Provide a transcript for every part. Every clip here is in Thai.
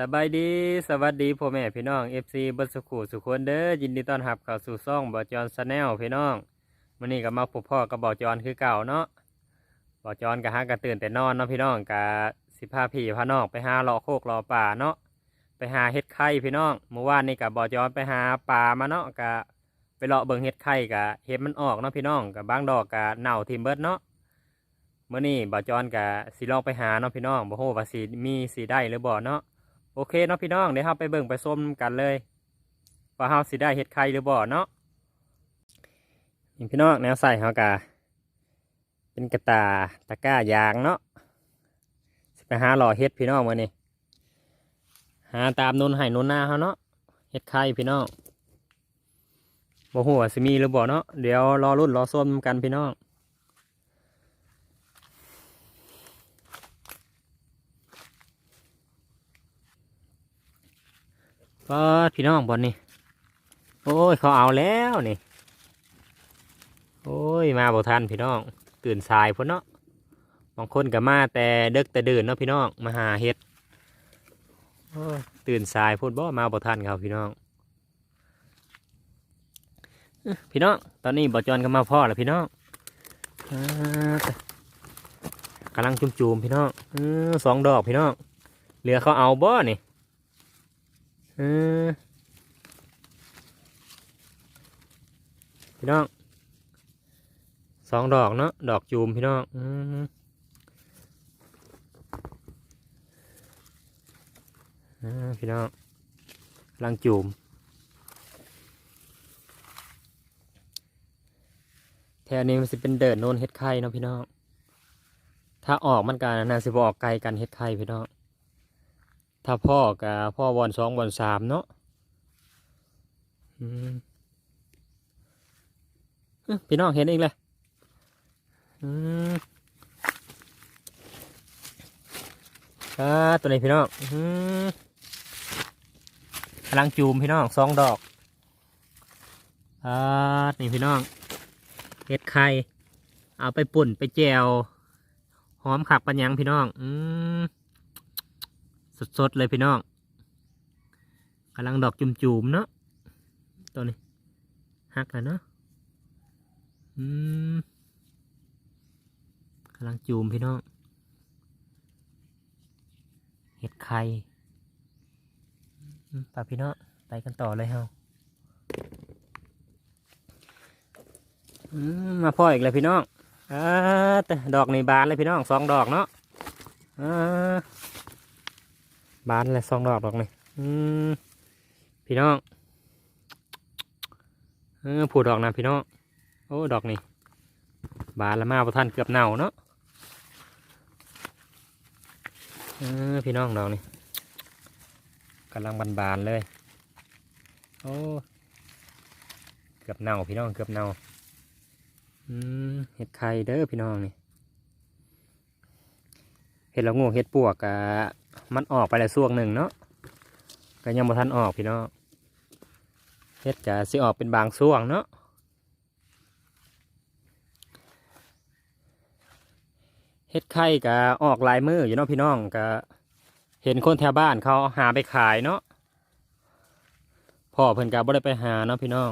สบายดีสวัสดีพ่อแม่พี่น้อง FC บัสขูสุขคนเด้อยินดีต้อนรับเข้าสู่ซ่องบอจอนชาแนลพี่น้องมื้อนี้ก็มาพบพ่อกับบอจอนคือเก่าเนาะบอจอนก็หากระตื่นแต่นอนเนาะพี่น้องกะสิพาพี่พาน้องไปหาเลาะโคกเลาะป่าเนาะไปหาเห็ดไข่พี่น้องเมื่อวานนี่กับบอจอนไปหาปลามาเนาะกะไปเลาะเบิ่งเห็ดไข่กะเห็ดมันออกเนาะพี่น้องกับบางดอกกะเน่าทิมเบิร์ดเนาะเมื้อนี้บอจอนกะสิลองไปหาเนาะพี่น้องบ่ฮู้ว่าสิมีสิได้หรือบ่เนาะ โอเคเนาะพี่น้องเดี๋ยวเราไปเบิ่งไปส้มกันเลย ว่าเราสิได้เห็ดไข่หรือบ่เนาะนี่พี่น้องแนวใส่เขากะเป็นกระตาตะกร้ายางเนาะสิไปหาหล่อเห็ดพี่น้องมานี่หาตามนุนไห้นุนหน้าเขาเนาะเห็ดไข่พี่น้องบ่หัวสิมีหรือบ่เนาะเดี๋ยวรอรุ่นรอส้มกันพี่น้อง ก็พี่น้องบอลนี่โอ้ยเขาเอาแล้วนี่โอ้ยมาบ่ทันพี่น้องตื่นสายพุ่นเนาะบางคนก็มาแต่เด็กแต่เดินเนาะพี่น้องมาหาเห็ดตื่นสายพุ่นบ่มาบ่ทันเขาพี่น้องพี่น้องตอนนี้บ่จอนก็มาพ่อแล้วพี่น้องอ่ากำลังจุ่มๆพี่น้องอสองดอกพี่น้องเหลือเขาเอาบ่นี่ เออพี่น้องสองดอกเนาะดอกจูมพี่น้องอืมพี่น้องลังจูมแถวนี้มันสิเป็นเดินโนนเฮ็ดไข่เนาะพี่น้อง ถ้าออกมันกันน่าสิบออกไกลกันเฮ็ดไข่พี่น้อง ถ้าพ่อกับพ่อวอนสองวอนสามเนาะพี่น้องเห็นเอีกเลยอ่าตัวนี้พี่น้องกำลังจูมพี่น้องสองดอกอ่านี่พี่น้องเห็ดไข่ เอาไปปุ่นไปแจวหอมขักปัญญังพี่น้อง อืม สดๆเลยพี่น้องกำลังดอกจุ่มๆเนาะตัวนี้หักแล้วเนาะอืมกำลังจูมพี่น้อง เห็ดไข่อืมไปพี่น้องไปกันต่อเลยเฮาอืมมาพ่ออีกเลยพี่น้องอ่าแต่ดอกในบานเลยพี่น้องสองดอกเนาะอ่า บานเลยสองดอกดอกนี่อืมพี่น้องเออผูดดอกนะพี่น้องโอ้ดอกนี่บานละมาประท่านเกือบเน่าเนาะเออพี่น้องดอกนี่กำลังบานบานๆเลยโอ้เกือบเน่าพี่น้องเกือบเน่าอืมเห็ดไข่เด้อพี่น้องนี่เห็ดละงูเห็ดปวกกะ มันออกไปแล้วช่วงหนึ่งเนาะก็ยังบ่ทันออกพี่น้องเฮ็ดจะสิออกเป็นบางช่วงเนาะเฮ็ดไข่ก็ออกลายมืออยู่เนาะพี่น้องก็เห็นคนแถวบ้านเขาหาไปขายเนาะพ่อเพิ่นก็บ่ได้ไปหาเนาะพี่น้อง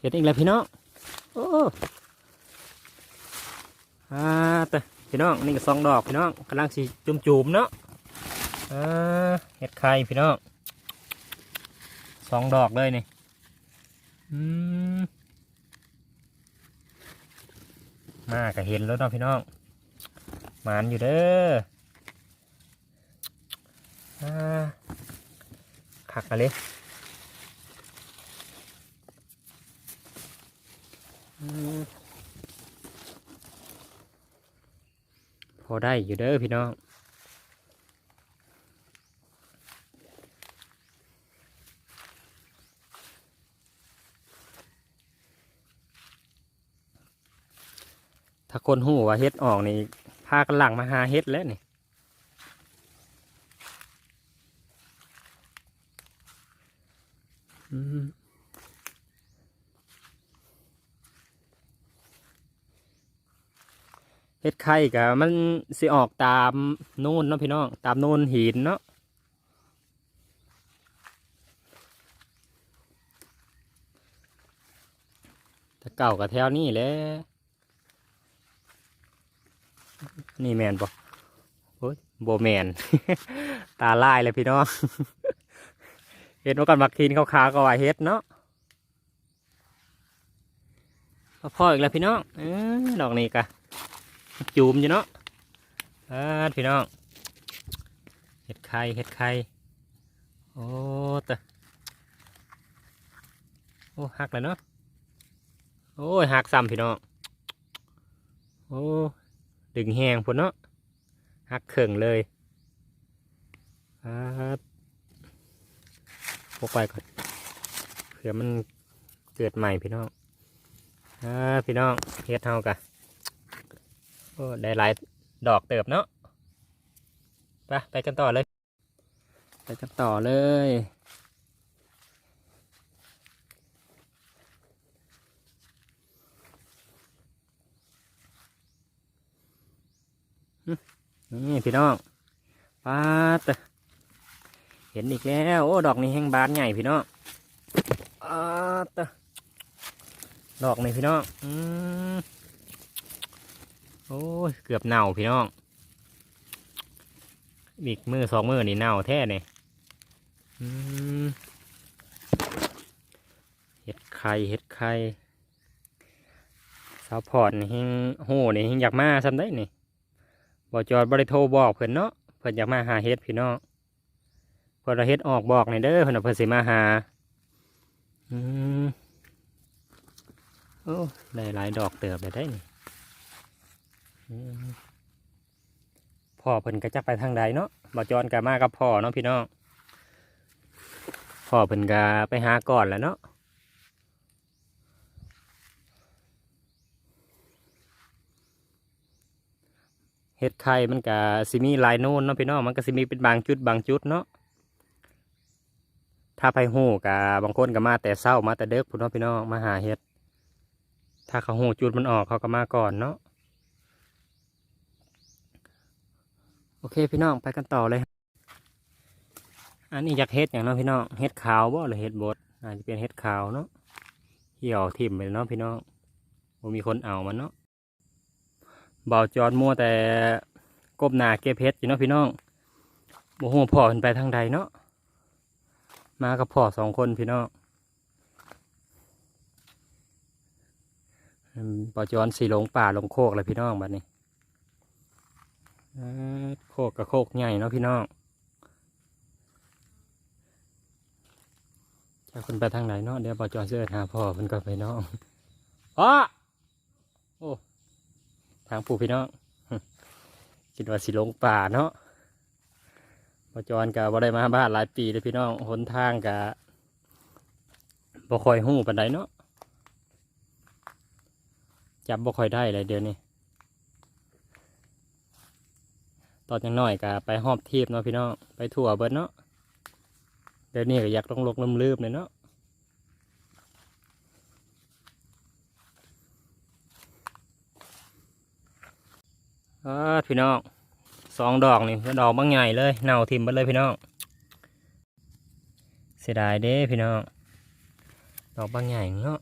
เห็ดอีกแล้วพี่น้อง อ้อ่าแต่พี่น้องนี่ก็สองดอกพี่น้องกำลังสีจุ่มจุ่มๆเนาะอ่าเห็ดไข่พี่น้องสองดอกเลยนี่อืมมาก็เห็นแล้วเนาะพี่น้องหมานอยู่เด้ออ่าขักกันเลยอืม พอได้อยู่เด้อพี่น้องถ้าคนหูว่าเฮ็ดออกนี่พากันหลังมาหาเฮ็ดแล้วนี่อืม เฮ็ดไข่กะมันสิออกตามโน่นเนาะพี่น้องตามโน่นหินเนาะถ้าเก่ากับแถวนี้แหละนี่แมนบ่โอ้ยโบแมน ตาลายเลยพี่น้องเห็นว่ากันมักทีนขาวๆก็ว่าเฮ็ดเนาะพออีกแล้วพี่น้องเออดอกนี้กะ จูมอยู่เนาะอ่าพี่น้องเห็ดไข่เห็ดไข่โอ้ตะโอ้หักเลยเนาะโอ้ยหักซ้ำพี่น้องโอ้ดึงแหงพุ่นเนาะหักเข่งเลยครับพกไปก่อนเผื่อมันเกิดใหม่พี่น้องอ่าพี่น้องเฮ็ดเท่ากะ โอ้ได้หลายดอกเติบเนาะไปไปกันต่อเลย ไปกันต่อเลยนี่พี่น้องปาดเตะเห็นอีกแล้ว โอ้ ดอกนี้แห้งบานใหญ่พี่น้องปาดเตะดอกนี้พี่น้อง อืม โอ้ยเกือบเน่าพี่น้องอีกมือสองมือนี่เน่าแท้เนี่ยเห็ดไข่เห็ดไข่สาวพอดนี่เฮงโหนี่เฮงอยากมาซ้ำได้นี่บอจอดบริโทรบอกเพิ่อนเนาะเพิ่อนอยากมาหาเห็ดพี่น้องเพิ่นเอาเห็ดออกบอกในอยเด้อเพิ่นเอาเพิ่นสิมาหาอืมโอ้ได้หลายดอกเติบเลยได้นี่ พ่อเพิ่นก็จักไปทางใดเนาะบ่จอนก็มากับพ่อเนาะพี่น้อง พ่อเพิ่นก็ไปหาก่อนแหล้วเนาะเห็ดไข่มันก็สิมีลายโน่นเนาะพี่น้องมันก็สิมีเป็นบางจุดบางจุดเนาะถ้าไปหูกับบางคนก็มาแต่เศร้ามาแต่เด็กพุ่นเนาะพี่น้องมาหาเห็ด ถ้าเขาหูจุดมันออกเขาก็มาก่อนเนาะ โอเคพี่น้องไปกันต่อเลย อันนี้อยากเฮ็ดอย่างเนาะพี่น้องเฮ็ดขาวบ่หรือเฮ็ดบดอาจจะเป็นเฮ็ดขาวเนาะเหี่ยวทิ่มไปเนาะพี่น้องบ่มีคนเอามันเนาะเบาจอดมัวแต่กบหนาเก็บเฮ็ดอยู่เนาะพี่น้องบ่ฮู้พ่อเพิ่นไปทางใดเนาะมากับพ่อสองคนพี่น้องอืมเบาจอนสีหลงป่าหลงโคกเลยพี่น้องบัดนี้ โคกกับโคกใหญ่เนาะพี่น้องจะคนไปทางไหนเนาะเดี๋ยวบอจอเสื้อหาพ่อเพิ่นก็ไปน้องพ่อโอ้ทางผู้พี่น้องคิดว่าสิลงป่าเนาะบอจอนกับบ่ได้มาบ้านหลายปีเลยพี่น้องหนทางกับบ่คอยหู้ปานใดเนาะจับบ่คอยได้เลยเดี๋ยวนี้ ตอนยังน้อยก็ไปหอบทีบเนาะพี่น้องไปทั่วเบิดเนาะเดี๋ยวนี้ก็อยากลงลกลืมลืมๆเลยเนาะพี่น้องสองดอกนี่ดอกบางใหญ่เลยเน่าทิ่มไปเลยพี่น้องเสียดายเด้พี่น้องดอกบางใหญ่เนาะ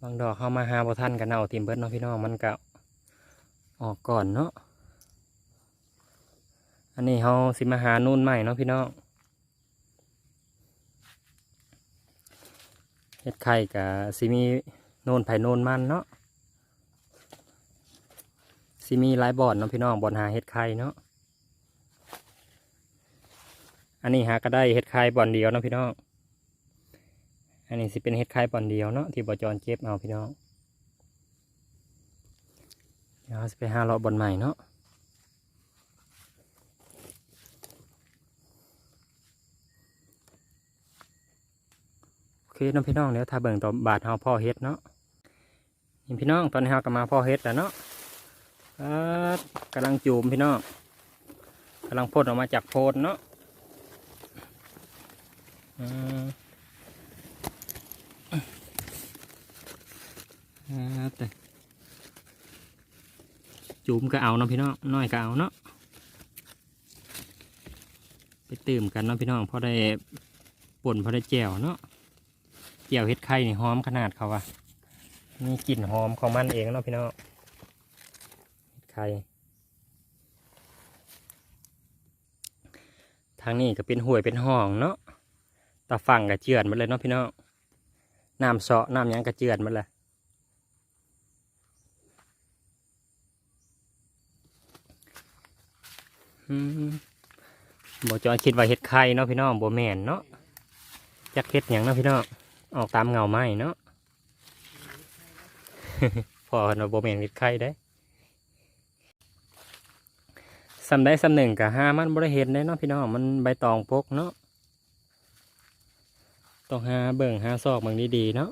บางดอกเข้ามาหาบ่ทันกันเน่าทิ่มเบิดเนาะพี่น้องมันก็ ออกก่อนเนาะ อันนี้เขาสิมาหานู่นใหม่เนาะพี่น้องเฮ็ดไข่กับสิมีโน่นไผ่โน่นมันเนาะสิมีหลายบ่อนเนาะพี่น้องบ่อนหาเฮ็ดไข่เนาะ อันนี้หาก็ได้เฮ็ดไข่บ่อนเดียวเนาะพี่น้อง อันนี้สิเป็นเฮ็ดไข่บ่อนเดียวเนาะที่บ่จอนเก็บเอาพี่น้อง เดี๋ยวจะไปหาเลาะบอลใหม่เนาะโอเคน้องพี่น้องเดี๋ยวถ้าเบิ่งต่อบาทเฮาพ่อเฮ็ดเนาะนี่พี่น้องตอนนี้เฮาก็มาพ่อเฮ็ดแล้วเนาะกำลังจูมพี่น้องกำลังพ่นออกมาจากโพนเนาะอืมครับแต่ จูมก็เอาเนาะพี่น้องน้อยก็เอาเนาะไปตื่มกันเนาะพี่น้องพอได้ป่นพอได้แจ่วเนาะแจ่วเฮ็ดไข่นี่หอมขนาดเขาว่ะมีกลิ่นหอมของมันเองเนาะพี่น้องเฮ็ดไข่ทางนี้ก็เป็นห่วยเป็นห้องเนาะตาฝั่งก็เจือนหมาเลยเนาะพี่น้องน้ำเสาะน้ำยังก็เจือนหมาเลย อืม บอจอยคิดว่าเห็ดไข่เนาะพี่น้องบัแมนเนาะจักเห็ดหยังเนาะพี่น้องออกตามเงาไม้เนาะพอเนาะบัแมนเห็ดไข่ได้สำได้สำหนึ่งกับห้ามันบริเห็นได้เนาะพี่น้องมันใบตองปกเนาะต้องหาเบิ่งหาซอกเบิ่งดีๆเนาะ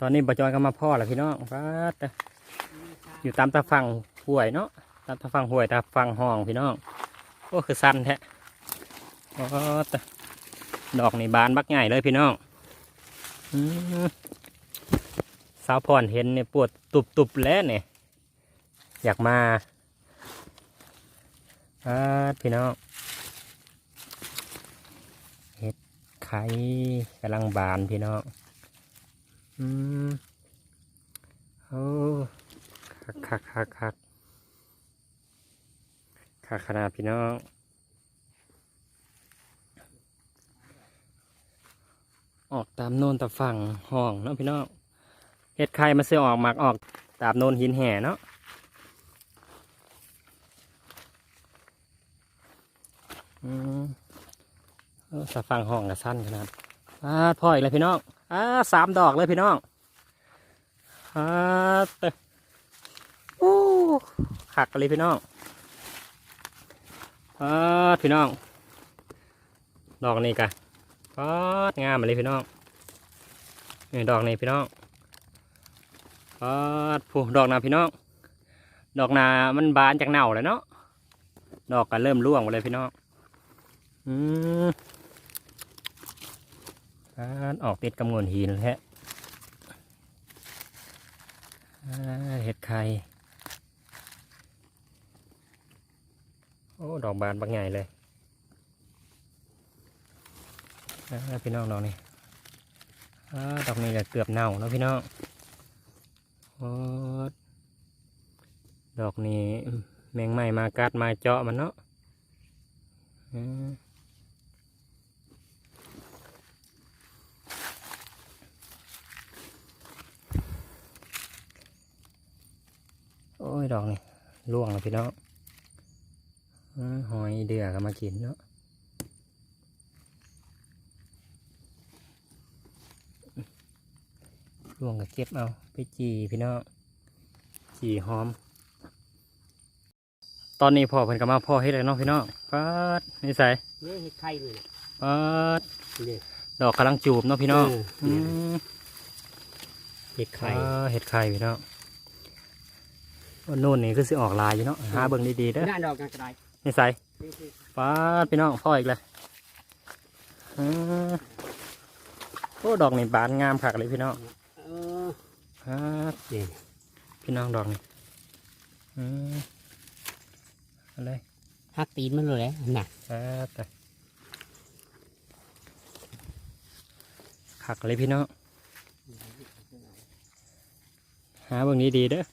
ตอนนี้บอจอยก็มาพ่อแล้วพี่น้องฟาดออยู่ตามตาฟัง ห่วยเนาะตามตาฟังห่วยตาฟังห้องพี่น้องโอ้คือสั้นแท้โอ้ตะดอกในบานบักใหญ่เลยพี่น้องอสาวพรเห็นเนี่ยปวดตุบตุบแล้วเนี่ยอยากมาอาพี่น้องเห็ดไข่กำลังบานพี่น้องอืมโอ้คักคักคักคัก คักขนาดพี่น้องออกตามโน่นตามฝั่งห้องเนาะพี่น้องเห็ดไข่มาเสือออกหมากออกตามโน่นหินแห่เนาะอืมเออสะฟังห้องกับสั้นขนาดอ่าพ่ออีกเลยพี่น้องอ่าสามดอกเลยพี่น้องอ่าเตะโอ้ขักเลยพี่น้อง อาพี่น้อง ดอกนี้กะปอดงามเลยพี่น้องนี่ดอกนี้พี่น้องปอดผู้ดอกนาพี่น้อง ดอกนามันบานจากเน่าเลยเนาะ ดอกก็เริ่มร่วงหมดเลยพี่น้อง อืมปาดออกติดกำงวนหินแล้วอ่าเห็ดไข่ โอ้ดอกบานบางใหญ่เลยอ่าพี่น้องดอกนี้ดอกนี้ก็เกือบเน่าแล้วพี่น้องอดอกนี้แมงไม้มากัดมาเจาะมันเนาะโอ้ยดอกนี้ร่วงแล้วพี่น้อง หอยเดือก็มากินเนาะรวงกับเก็บเอา ไปจีพี่น้องจีหอม ตอนนี้พ่อเพิ่นก็มาพ่อเฮ็ดเลยเนาะพี่น้องปัดนี่ใส่เนี่ยเห็ดไข่เลยปัดเนี่ยดอกกำลังจูบเนาะพี่น้องเอออืมเห็ดไข่อ่าเห็ดไข่พี่น้องว่านู่นนี่คือสิออกลายอยู่เนาะหาเบิ่งดีๆเด้อหน้าดอกกันกระได นี่ใส่นี่คือป้าดพี่น้องพ่ออีกเลยอืมโอ้ดอกนี่บานงามคักเลยพี่น้องเออป้าดนี่พี่น้องดอกนี่อืมเอะไรหักตีนมันเลยแหละน่ะป้าดแต่คักเลยพี่น้องหาเบิ่งนี้ดีๆเด้อ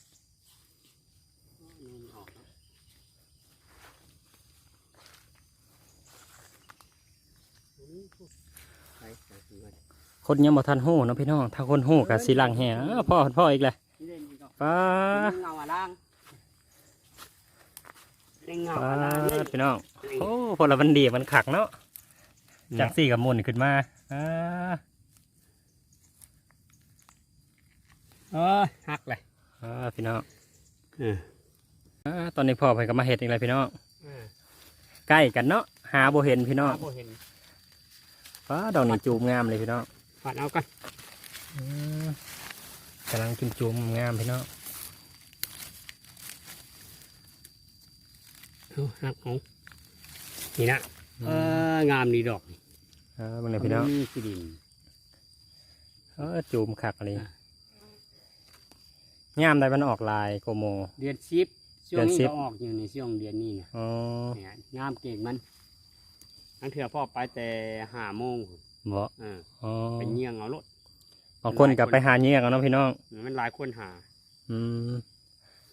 คนยังบ่ทันหู้เนาะพี่น้องถ้าคนหู้กับสีลังแห่อ้าวพ่อพ่ออีกเลยป้าดเงาอะล่างเล่งเงาป้าอะล่างนี่ดพี่น้องโอ้พลวันดีมันขักเนาะจากสี่กับมุนขึ้นมาอ่าเออหักเลยอ่าพี่น้องเอออ่าตอนนี้พ่อไปกับมาเห็ดอีกเลยพี่น้องเออใกล้กันเนาะหาโบเห็นพี่น้องหาบ่เห็น ป้าดอกนี้จูมงามเลยพี่น้อง ปัดเอากันอืมกำลังจูมจูมงามพี่น้องเอาหักเอานี่นะเอองามดีดอกอ่าเบางเลยพี่น้องมขี้ดินเออจูมขักเลยอะย่ามใดมันออกลายโกโม เดือนสิบช่วงเดือนนี้สิบก็ออกอยู่ในช่วงเดือนนี้เนี่ยอ๋อเนี่ยงามเก่งมันนั่นเถื่อพ่อไปแต่ห้าโมง บ่เอออ๋อไปเยี่ยงเอารถบางคนกับไปหาเงี้ยกันเนาะพี่น้อง มันหลายคนหา อืม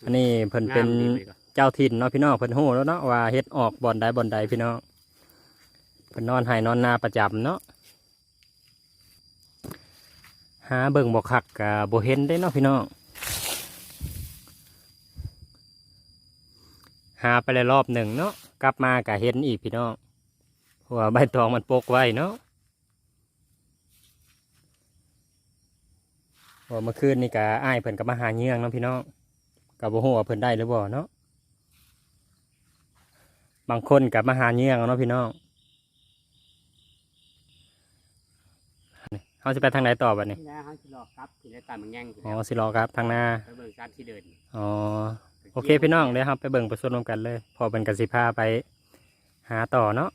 อันนี้เพิ่นเป็นงามดีเลยก็เจ้าถิ่นเนาะพี่น้องเพิ่นฮู้แล้วเนาะว่าเฮ็ดออกบ่อนใดบ่อนใดพี่น้องเพิ่นนอนให้นอนนาประจำเนาะหาเบิ่งบ่คักก็บ่เห็นได้เนาะพี่น้องหาไปแล้วรอบหนึ่งเนาะกลับมาก็เห็นอีกพี่น้องเพราะว่าใบตองมันปกไว้เนาะ ว่าเมื่อคืนนี่ก็อ้ายเพิ่นก็มาหาเงี้ยงเนาะพี่น้องก็บ่ฮู้ว่าเพิ่นได้หรือบ่เนาะบางคนกับมาหาเงี้ยงเอาเนาะพี่น้องนี่เขาจะไปทางไหนต่อบัดนี้ที่แล้วเขาจะรอครับที่แล้วตามมันแย่งที่อ๋อแล้วสิรอครับทางหน้าไปเบิ่งการที่เดินอ๋อโอเคพี่น้องเดี๋ยวครับไปเบิ่งไปส่วนรวมกันเลย พอเป็นกสิพาไปหาต่อเนาะ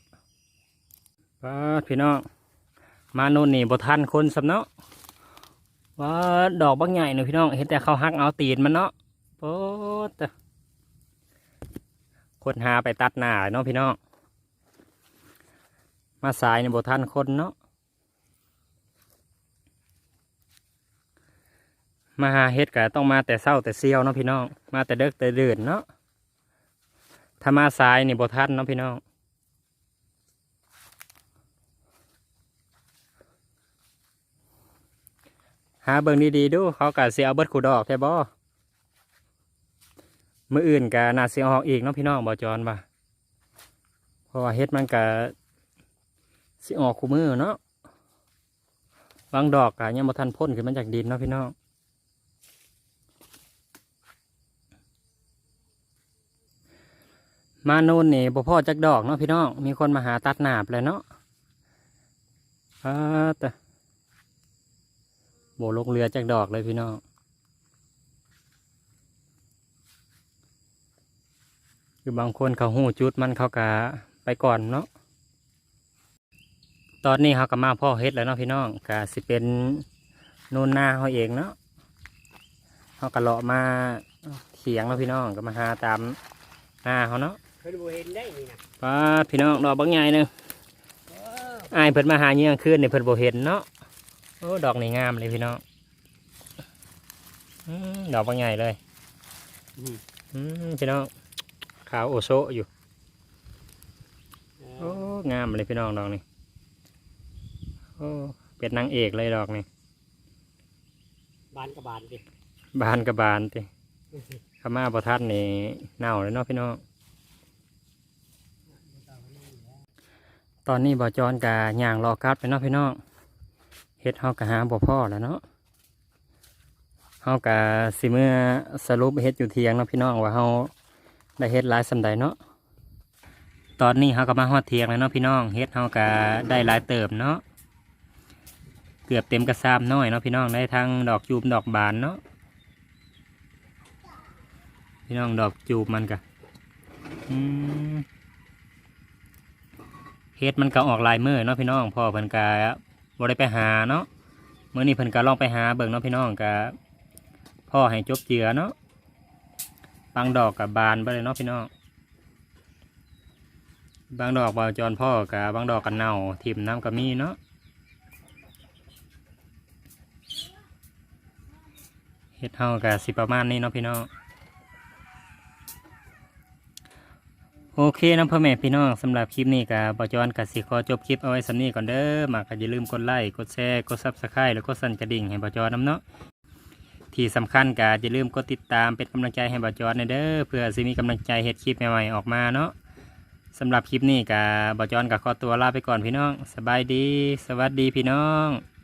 ว้าพี่น้องมาโน่นนี่บ่ทันคนสำเนาะ ว้าดอกบักใหญ่เนาะพี่น้องเห็นแต่เขาหักเอาตีนมันเนาะโป๊ดคนหาไปตัดหน้าเนาะพี่น้องมาสายในบ่ทันคนเนาะมาหาเฮ็ดก็ต้องมาแต่เช้าแต่เซียวเนาะพี่น้องมาแต่เด็กแต่เดินเนาะถ้ามาสายนี่บ่ทันเนาะพี่น้อง หาเบิ่งดีๆดูเขาก็สิเอาเบิดขู่ดอกแท้บ่มื้ออื่นก็น่าสิออกอีกเนาะพี่น้องบ่จอนบ่เพราะว่าเฮ็ดมันก็สิออกคู่มือเนาะบางดอกก็ยังบ่ทันพ้นขึ้นมาจากดินเนาะพี่น้องมาโน่นนี่บ่พ่อจักดอกเนาะพี่น้องมีคนมาหาตัดหนาบเลยเนาะอาแต่ โบลงเรือจักดอกเลยพี่น้องคือบางคนเขาหูจุดมันเขากะไปก่อนเนาะตอนนี้เขาก็มาพ่อเฮ็ดแล้วเนาะพี่น้องกะสิเป็นนูนหน้าเขาเองเนาะเขาก็เลาะมาเขียงแล้วพี่น้องก็มาหาตามหน้าเขาเนาะเคยดูเห็นได้นี่นะป้าดพี่น้องดอกบางใหญ่หนึงอายเพิ่นมาหาเงี้ยงคืนนี่เพิ่นบ่เห็นเนาะโอ้ดอกนี่งามเลยพี่น้องอืมดอกบางใหญ่เลยอืมอืมพี่น้องขาวโอโซอยู่โอ้งามเลยพี่น้องดอกนี่โอ้เป็นนางเอกเลยดอกนี่บานกับบานดิบานกับบานติขม่าประทัดนี่เน่าเลยเนาะพี่น้องตอนนี้บ่อจอนกะย่างรอกัดไปเนาะพี่น้องเฮ็ดเฮากะหาบ่พ่อแล้วเนาะเฮากะสิเมื่อสรุปเฮ็ดอยู่เทียงเนาะพี่น้องว่าเฮาได้เฮ็ดหลายสำใดเนาะตอนนี้เฮาก็มาฮอดเทียงแล้วเนาะพี่น้องเฮ็ดเฮากะได้หลายเติบเนาะเกือบเต็มกระซามน้อยเนาะพี่น้องได้ทั้งดอกจูบดอกบานเนาะพี่น้องดอกจูบมันกะเฮ็ดมันก็ออกลายมือเนาะพี่น้องพ่อเพิ่นกะ บ่ได้ไปหาเนาะเมื่อนี้เพิ่นก็ลองไปหาเบิ่งเนาะพี่น้องกะพ่อให้จบเจือเนาะบางดอกกับบานไปเลยเนาะพี่น้องบางดอกบาจอนพ่อกะบบางดอกกันเน่าทิ่มน้ำก็มีเนาะเฮ็ดเฮากะสิประมาณนี้เนาะพี่น้อง โอเคนะพ่อแม่พี่น้องสำหรับคลิปนี้กับบอจอนกับสิขอจบคลิปเอาไว้สำนี้ก่อนเด้อมาก็อย่าลืมกดไลค์กดแชร์กดซับสไครต์แล้วก็สั่นกระดิ่งให้บอจอนน้ำเนาะที่สำคัญก็อย่าลืมกดติดตามเป็นกำลังใจให้บอจอนในเด้อเพื่อสิมีกำลังใจเฮ็ดคลิปใหม่ๆออกมาเนาะสำหรับคลิปนี้กับบอจอนกับขอตัวลาไปก่อนพี่น้อง สบายดี สวัสดีพี่น้อง